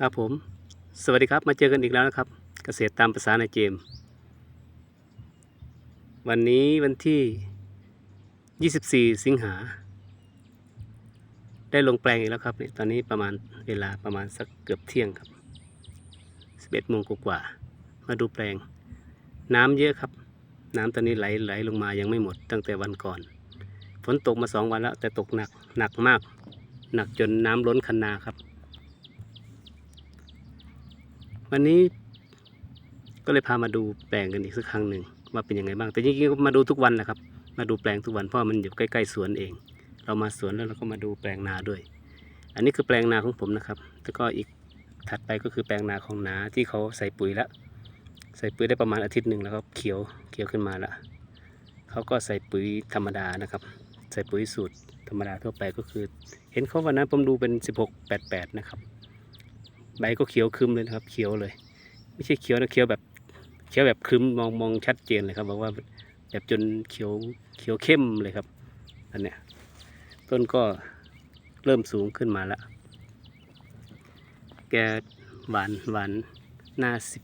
ครับผม สวัสดีครับ มาเจอกันอีกแล้วนะครับ เกษตรตามภาษาในเจมส์วันนี้วันที่ 24 สิงหา ได้ลงแปลงอีกแล้วครับเนี่ยตอนนี้ประมาณเวลาประมาณสักเกือบเที่ยงครับ 11โมงกว่า มาดูแปลง น้ำเยอะครับ น้ำตอนนี้ไหลไหลลงมายังไม่หมดตั้งแต่วันก่อน ฝนตกมาสองวันแล้วแต่ตกหนักหนักมาก หนักจนน้ำล้นคันนาครับ วันนี้ก็เลยพามาดูแปลงกันอีกสักครั้งหนึ่งว่าเป็นยังไงบ้าง แต่จริงๆก็มาดูทุกวันแหละครับ มาดูแปลงทุกวันเพราะมันอยู่ใกล้ๆสวนเอง เรามาสวนแล้วเราก็มาดูแปลงนาด้วย อันนี้คือแปลงนาของผมนะครับ แล้วก็อีกถัดไปก็คือแปลงนาของนาที่เขาใส่ปุ๋ยแล้ว ใส่ปุ๋ยได้ประมาณอาทิตย์หนึ่งแล้วก็เขียวเขียวขึ้นมาแล้วเขาก็ใส่ปุ๋ยธรรมดานะครับ ใส่ปุ๋ยสูตรธรรมดาทั่วไปก็คือ เห็นเขาวันนั้นผมดูเป็น 16 88 นะครับ ใบก็เขียวคึมเลยนะครับ เขียวเลย ไม่ใช่เขียวนะเขียวแบบเขียวแบบคึมมองมองชัดเจนเลยครับบอกว่าแบบจนเขียวเขียวเข้มเลยครับอันเนี้ยต้นก็เริ่มสูงขึ้นมาแล้วแกหวานหวานหน้าสิบ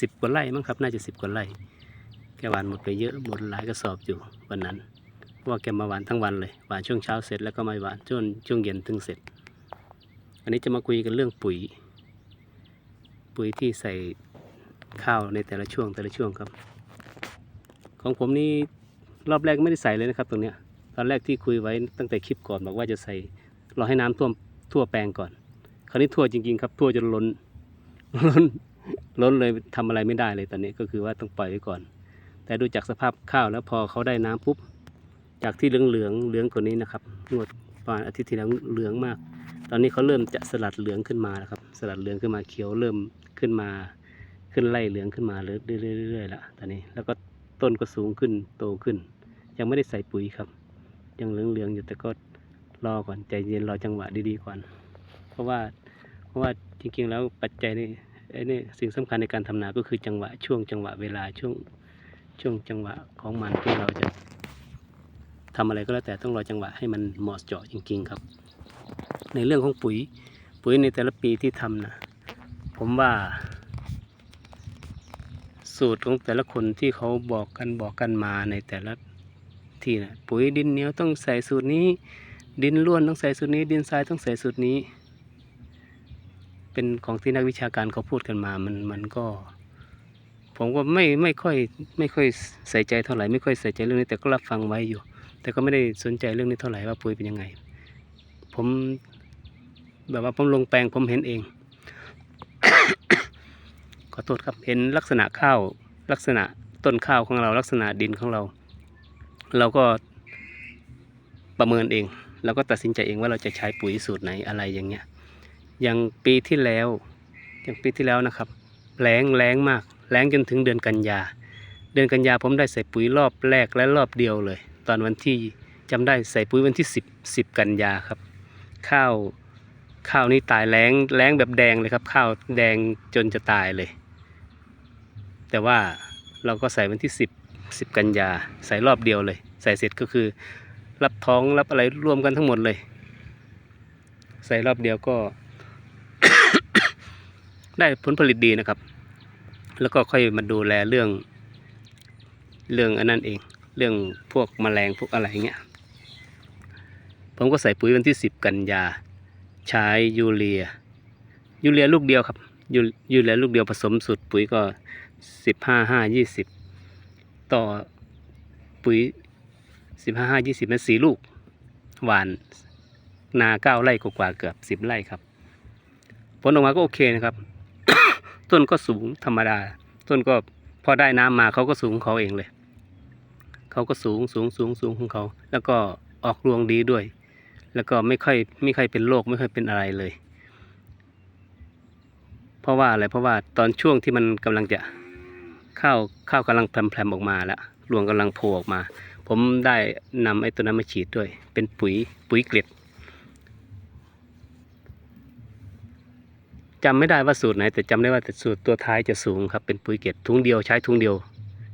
สิบกว่าไร่มั้งครับ น่าจะสิบกว่าไร่แกหวานหมดไปเยอะหมดหลายกระสอบอยู่วันนั้นเพราะว่าแกมาหวานทั้งวันเลยหวานช่วงเช้าเสร็จแล้วก็มาหวานจนช่วงเย็นถึงเสร็จ อันนี้จะมาคุยกันเรื่องปุ๋ย ปุ๋ยที่ใส่ข้าวในแต่ละช่วงแต่ละช่วงครับ ของผมนี่รอบแรกไม่ได้ใส่เลยนะครับตรงเนี้ยตอนแรกที่คุยไว้ตั้งแต่คลิปก่อนบอกว่าจะใส่รอให้น้ำท่วมทั่วแปลงก่อน คราวนี้ทั่วจริงๆครับทั่วจนล้นล้นล้นเลยทำอะไรไม่ได้เลยตอนนี้ก็คือว่าต้องปล่อยไว้ก่อน แต่ดูจากสภาพข้าวแล้วพอเขาได้น้ำปุ๊บจากที่เหลืองเหลืองเหลืองกว่านี้นะครับงวดประมาณอาทิตย์ที่แล้วเหลืองมาก ตอนนี้เขาเริ่มจะสลัดเหลืองขึ้นมาแล้วครับ สลัดเหลืองขึ้นมาเขียวเริ่ม ขึ้นมา ขึ้นไล่เหลืองขึ้นมาเรื่อยๆละตอนนี้ แล้วก็ต้นก็สูงขึ้นโตขึ้น ยังไม่ได้ใส่ปุ๋ยครับ ยังเหลืองๆอยู่แต่ก็รอก่อนใจเย็นรอจังหวะดีๆก่อน เพราะว่าเพราะว่าจริงๆแล้วปัจจัยนี่ไอ้นี่สิ่งสำคัญในการทำนาก็คือจังหวะช่วงจังหวะเวลาช่วงช่วงจังหวะของมันที่เราจะทำอะไรก็แล้วแต่ต้องรอจังหวะให้มันเหมาะเจาะจริง ๆ ครับ ในเรื่องของปุ๋ย ปุ๋ยในแต่ละปีที่ทำนะ ผมว่า สูตรของแต่ละคนที่เขาบอกกันบอกกันมาในแต่ละที่นะปุ๋ยดินเหนียวต้องใส่สูตรนี้ ดินร่วนต้องใส่สูตรนี้ ดินทรายต้องใส่สูตรนี้ เป็นของที่นักวิชาการเขาพูดกันมามันมันก็ ผมก็ไม่ไม่ค่อยไม่ค่อยใส่ใจเท่าไหร่ไม่ค่อยใส่ใจเรื่องนี้แต่ก็รับฟังไว้อยู่ แต่ก็ไม่ได้สนใจเรื่องนี้เท่าไหร่ว่าปุ๋ยเป็นยังไง ผมแบบว่าผมลงแปลงผมเห็นเอง ขอโทษครับเห็นลักษณะข้าวลักษณะต้นข้าวของเราลักษณะดินของเรา เราก็ประเมินเองเราก็ตัดสินใจเองว่าเราจะใช้ปุ๋ยสูตรไหนอะไรอย่างเงี้ยอย่างปีที่แล้วอย่างปีที่แล้วนะครับแรงแรงมากแรงจนถึงเดือนกันยา เดือนกันยาผมได้ใส่ปุ๋ยรอบแรกและรอบเดียวเลย ตอนวันที่จำได้ใส่ปุ๋ยวันที่ 10 10 กันยาครับ ข้าวข้าวนี่ตายแรงแรงแบบแดงเลยครับ ข้าวแดงจนจะตายเลย แต่ว่าเราก็ใส่วันที่ 10 10 กันยา ใส่รอบเดียวเลย ใส่เสร็จก็คือ รับท้องรับอะไรรวมกันทั้งหมดเลย ใส่รอบเดียวก็ ได้ผลผลิตดีนะครับ แล้วก็ค่อยมาดูแลเรื่อง เรื่องอันนั้นเอง เรื่องพวกแมลงพวกอะไรเงี้ยผมก็ใส่ปุ๋ยวันที่สิบกันยา ใช้ยูเรีย ยูเรียลูกเดียวครับ ยูยูเรียลูกเดียวผสมสูตรปุ๋ยก็ สิบห้าห้ายี่สิบต่อปุ๋ยสิบห้าห้ายี่สิบนั้นสี่ลูก หวานนาเก้าไร่กว่าเกือบสิบไร่ครับ ผลออกมาก็โอเคนะครับ ต้นก็สูงธรรมดา ต้นก็พอได้น้ำมาเขาก็สูงของเขาเองเลย เขาก็สูงสูงสูงสูงของเขา แล้วก็ออกรวงดีด้วย แล้วก็ไม่ค่อยไม่ค่อยเป็นโรคไม่ค่อยเป็นอะไรเลย เพราะว่าอะไรเพราะว่าตอนช่วงที่มันกำลังจะ ข้าวข้าวกำลังแพรมๆออกมาแล้วรวงกำลังโผล่ออกมา ผมได้นำไอ้ตัวนั้นมาฉีดด้วย เป็นปุ๋ยปุ๋ยเกล็ดจำไม่ได้ว่าสูตรไหนแต่จำได้ว่าต่สูตรตัวท้ายจะสูงครับเป็นปุ๋ยเกล็ดถุงเดียวใช้ถุงเดียว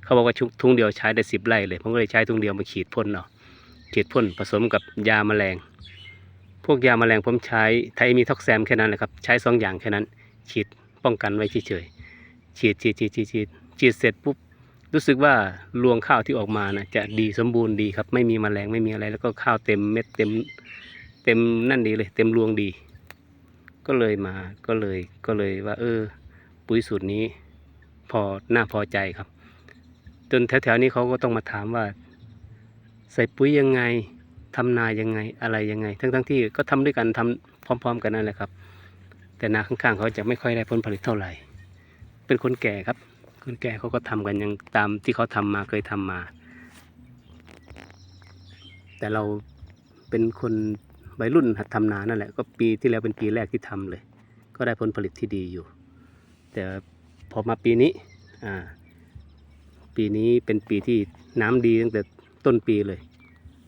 เขาบอกว่าชุถุงเดียวใช้ได้สิบไร่เลยผมก็เลยใช้ถุงเดียวมาฉีดพ่นเอาะฉีดพ่นผสมกับยาแมลง พวกยาแมลงผมใช้ไทมีท็อกแซมแค่นั้นแหละครับใช้สองอย่างแค่นั้น ฉีดป้องกันไว้เฉยๆฉีดฉีดฉีดฉีด ฉีดฉีดเสร็จปุ๊บรู้สึกว่ารวงข้าวที่ออกมานะจะดีสมบูรณ์ดีครับ ไม่มีแมลงไม่มีอะไร แล้วก็ข้าวเต็มเม็ดเต็มเต็มนั่นดีเลย เต็มรวงดี ก็เลยมาก็เลยก็เลยว่า เออ ปุ๋ยสูตรนี้ พอน่าพอใจครับ จนแถวๆนี้เขาก็ต้องมาถามว่า ใส่ปุ๋ยยังไงทำนายังไงอะไรยังไง ทั้งๆที่ก็ทำด้วยกันทำพร้อม ๆ กันนั่นแหละครับ แต่นาข้างๆเขาจะไม่ค่อยได้ผลผลิตเท่าไหร่ เป็นคนแก่ครับ คนแก่เขาก็ทำกันยังตามที่เขาทำมาเคยทำมา แต่เราเป็นคนวัยรุ่นหัดทำนานั่นแหละ ก็ปีที่แล้วเป็นปีแรกที่ทำเลย ก็ได้ผลผลิตที่ดีอยู่ แต่พอมาปีนี้อ่าปีนี้เป็นปีที่น้ำดีตั้งแต่ต้นปีเลย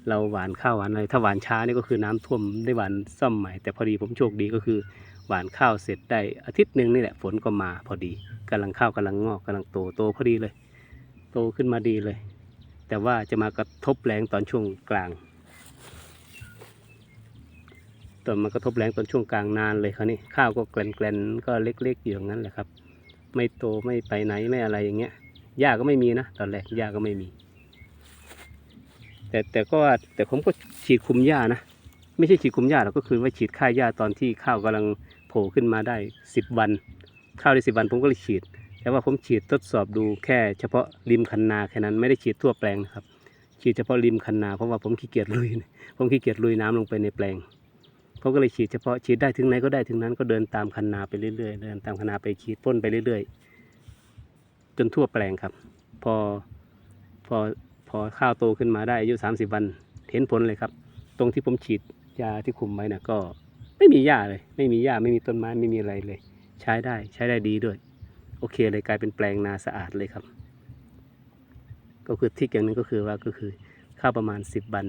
เราหวานข้าวหวานอะไรถ้าหวานช้านี่ก็คือน้ำท่วมได้หวานซ่อมใหม่ แต่พอดีผมโชคดีก็คือ หวานข้าวเสร็จได้อาทิตย์หนึ่งนี่แหละฝนก็มาพอดีกำลังข้าวกำลังงอกกำลังโตโตพอดีเลย โตขึ้นมาดีเลย แต่ว่าจะมากระทบแรงตอนช่วงกลางตอนมากระทบแรงตอนช่วงกลางนานเลยคราวนี้ข้าวก็แกลนๆก็เล็กๆอยู่อย่างนั้นแหละครับ ไม่โตไม่ไปไหนไม่อะไรอย่างเงี้ยหญ้าก็ไม่มีนะตอนแรกหญ้าก็ไม่มี แต่แต่ก็แต่ผมก็ฉีดคุมหญ้านะไม่ใช่ฉีดคุมหญ้าหรอกก็คือว่าฉีดฆ่าหญ้าตอนที่ข้าวกำลัง ผล่ขึ้นมาได้สิบวันข้าวได้สิบวันผมก็เลยฉีด แต่ว่าผมฉีดทดสอบดูแค่เฉพาะริมคันนาแค่นั้นไม่ได้ฉีดทั่วแปลงนะครับ ฉีดเฉพาะริมคันนาเพราะว่าผมขี้เกียจลุย ผมขี้เกียจลุยน้ำลงไปในแปลงผมก็เลยฉีดเฉพาะฉีดได้ถึงไหนก็ได้ถึงนั้นก็เดินตามคันนาไปเรื่อยๆ เดินตามคันนาไปฉีดพ่นไปเรื่อยๆ จนทั่วแปลงครับ พอพอพอข้าวโตขึ้นมาได้อายุ 30 วัน เห็นผลเลยครับ ตรงที่ผมฉีดยาที่คุมไว้นะก็ ไม่มีหญ้าเลย ไม่มีหญ้าไม่มีต้นไม้ไม่มีอะไรเลย ใช้ได้ใช้ได้ดีด้วย โอเคเลยกลายเป็นแปลงนาสะอาดเลยครับ ก็คือทิกอย่างหนึงก็คือว่าก็คือข้าวประมาณ 10 วัน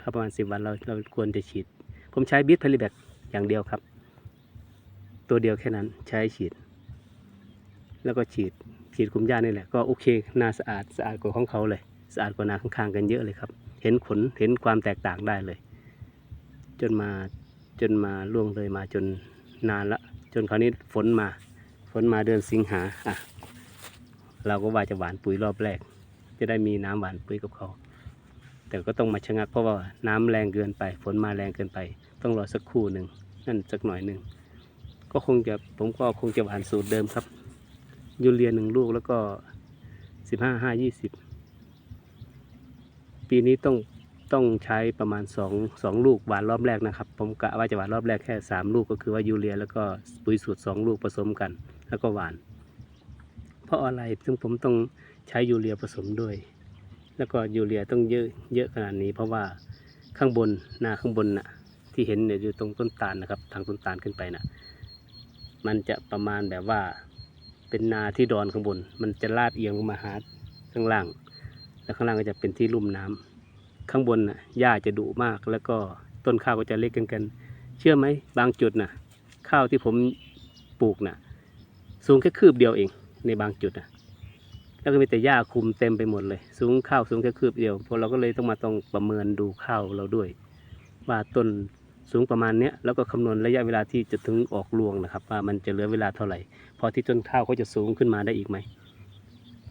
ข้าวประมาณ 10 วันเราเราควรจะฉีด ผมใช้บิทพลิแบกอย่างเดียวครับ ตัวเดียวแค่นั้นใช้ฉีด แล้วก็ฉีดฉีดคุมหญ้านี่แหละก็โอเคนาสะอาดสะอาดกว่าของเขาเลยสะอาดกว่านาข้างๆกันเยอะเลยครับ เห็นผลเห็นความแตกต่างได้เลย จนมา จนมาล่วงเลยมาจนนานละจนคราวนี้ฝนมา ฝนมาเดือนสิงหาอะเราก็ว่าจะหวานปุ๋ยรอบแรก จะได้มีน้ำหวานปุ๋ยกับเขา แต่ก็ต้องมาชะงักเพราะว่าน้ำแรงเกินไป ฝนมาแรงเกินไป ต้องรอสักครู่หนึ่งนั่นสักหน่อยหนึ่งก็คงจะผมก็คงจะหวานสูตรเดิมครับ ยูเรียหนึ่งลูกแล้วก็สิบห้าห้ายี่สิบปีนี้ต้อง ต้องใช้ประมาณสองสองลูกหวานรอบแรกนะครับ ผมกะว่าจะหวานรอบแรกแค่สามลูกก็คือว่ายูเรีย แล้วก็ปุ๋ยสูตรสองลูกผสมกัน แล้วก็หวาน เพราะอะไรซึ่งผมต้องใช้ยูเรียผสมด้วย แล้วก็ยูเรียต้องเยอะเยอะขนาดนี้ เพราะว่าข้างบนหน้าข้างบนน่ะที่เห็นเนี่ยอยู่ตรงต้นตาลนะครับ ทางต้นตาลขึ้นไปน่ะมันจะประมาณแบบว่าเป็นนาที่ดอนข้างบน มันจะลาดเอียงลงมาหาข้างล่าง แล้วข้างล่างก็จะเป็นที่ลุ่มน้ำ ข้างบนน่ะหญ้าจะดุมาก แล้วก็ต้นข้าวก็จะเล็กกันกัน เชื่อไหมบางจุดน่ะ ข้าวที่ผมปลูกน่ะ สูงแค่คืบเดียวเอง ในบางจุดน่ะแล้วก็มีแต่หญ้าคุมเต็มไปหมดเลย สูงข้าวสูงแค่คืบเดียวพอเราก็เลยต้องมาต้องประเมินดูข้าวเราด้วย ว่าต้นสูงประมาณเนี้ยแล้วก็คำนวณระยะเวลาที่จะถึงออกรวงนะครับ ว่ามันจะเหลือเวลาเท่าไหร่ พอที่ต้นข้าวเขาจะสูงขึ้นมาได้อีกไหม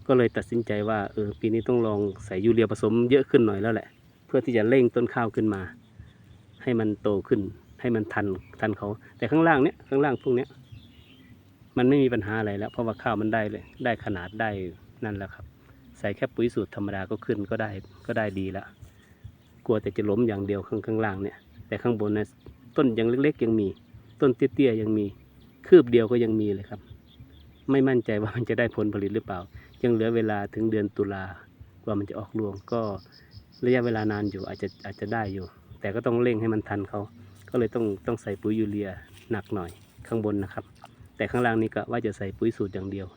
ก็เลยตัดสินใจว่าเออปีนี้ต้องลองใส่ยูเรียผสมเยอะขึ้นหน่อยแล้วแหละ เพื่อที่จะเร่งต้นข้าวขึ้นมา ให้มันโตขึ้น ให้มันทันทันเขา แต่ข้างล่างเนี้ยข้างล่างพวกเนี้ยมันไม่มีปัญหาอะไรแล้ว เพราะว่าข้าวมันได้เลยได้ขนาดได้นั่นแหละครับ ใส่แค่ปุ๋ยสูตรธรรมดาก็ขึ้นก็ได้ก็ได้ดีล้วกลัวแต่จะล้มอย่างเดียวข้างข้างล่างเนี่ย แต่ข้างบนนะต้นยังเล็ก ๆ ยังมี ต้นเตี้ยๆยังมีคืบเดียวก็ยังมีเลยครับ ไม่มั่นใจว่ามันจะได้ผลผลิตหรือเปล่า ยังเหลือเวลาถึงเดือนตุลากว่ามันจะออกรวงก็ ระยะเวลานานอยู่อาจจะอาจจะได้อยู่ แต่ก็ต้องเร่งให้มันทันเขาก็เลยต้องต้องใส่ปุ๋ยยูเรียหนักหน่อยข้างบนนะครับ แต่ข้างล่างนี่ก็ว่าจะใส่ปุ๋ยสูตรอย่างเดียว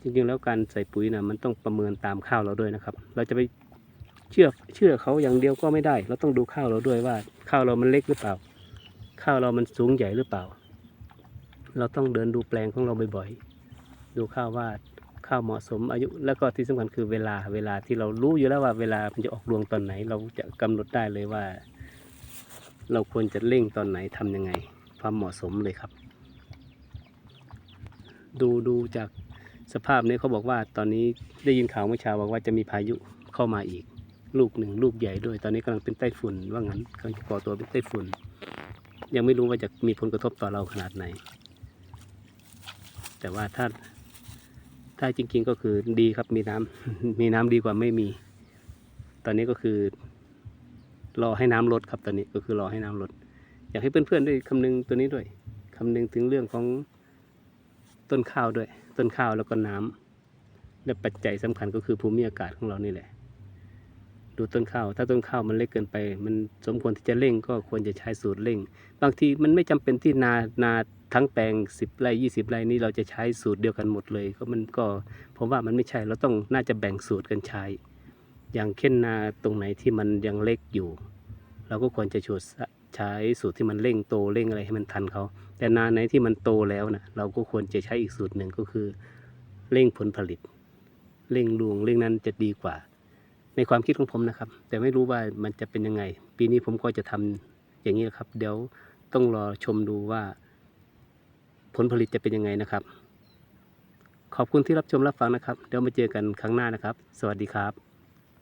จริงๆแล้วการใส่ปุ๋ยนะมันต้องประเมินตามข้าวเราด้วยนะครับ เราจะไปเชื่อเชื่อเขาอย่างเดียวก็ไม่ได้ เราต้องดูข้าวเราด้วยว่า ข้าวเรามันเล็กหรือเปล่า ข้าวเรามันสูงใหญ่หรือเปล่า เราต้องเดินดูแปลงของเราบ่อยๆ ดูข้าวว่า ข้าวเหมาะสมอายุ แล้วก็ที่สำคัญคือเวลาเวลาที่เรารู้อยู่แล้วว่าเวลามันจะออกรวงตอนไหน เราจะกำหนดได้เลยว่า เราควรจะเร่งตอนไหนทำยังไง ความเหมาะสมเลยครับ ดูดูจากสภาพนี้เขาบอกว่าตอนนี้ได้ยินข่าวเมื่อเช้าบอกว่าจะมีพายุเข้ามาอีก ลูกหนึ่งลูกใหญ่ด้วย ตอนนี้กำลังเป็นไต้ฝุ่นว่างั้นกำลังก่อตัวเป็นไต้ฝุ่น ยังไม่รู้ว่าจะมีผลกระทบต่อเราขนาดไหน แต่ว่าถ้า ถ้าจริง ๆ ก็คือดีครับมีน้ำมีน้ำดีกว่าไม่มี ตอนนี้ก็คือ รอให้น้ำลดครับตอนนี้ก็คือรอให้น้ำลด อยากให้เพื่อนๆได้คำนึงตัวนี้ด้วยคำนึงถึงเรื่องของต้นข้าวด้วย ต้นข้าวแล้วก็น้ำและปัจจัยสำคัญก็คือภูมิอากาศของเรานี่แหละ ดูต้นข้าว ถ้าต้นข้าวมันเล็กเกินไป มันสมควรที่จะเร่งก็ควรจะใช้สูตรเร่ง บางทีมันไม่จำเป็นที่นานาทั้งแปลงสิบไร่ยี่สิบไร่นี้เราจะใช้สูตรเดียวกันหมดเลยก็มันก็ผมว่ามันไม่ใช่เราต้องน่าจะแบ่งสูตรกันใช้ อย่างเช่นนาตรงไหนที่มันยังเล็กอยู่ เราก็ควรจะชูดใช้สูตรที่มันเร่งโตเร่งอะไรให้มันทันเขา แต่นาไหนที่มันโตแล้วนะเราก็ควรจะใช้อีกสูตรหนึ่งก็คือ เร่งผลผลิต เร่งรวงเร่งนั้นจะดีกว่า ในความคิดของผมนะครับ แต่ไม่รู้ว่ามันจะเป็นยังไง ปีนี้ผมก็จะทำอย่างนี้แหละครับ เดี๋ยวต้องรอชมดูว่า ผลผลิตจะเป็นยังไงนะครับ ขอบคุณที่รับชมรับฟังนะครับ เดี๋ยวมาเจอกันครั้งหน้านะครับ สวัสดีครับ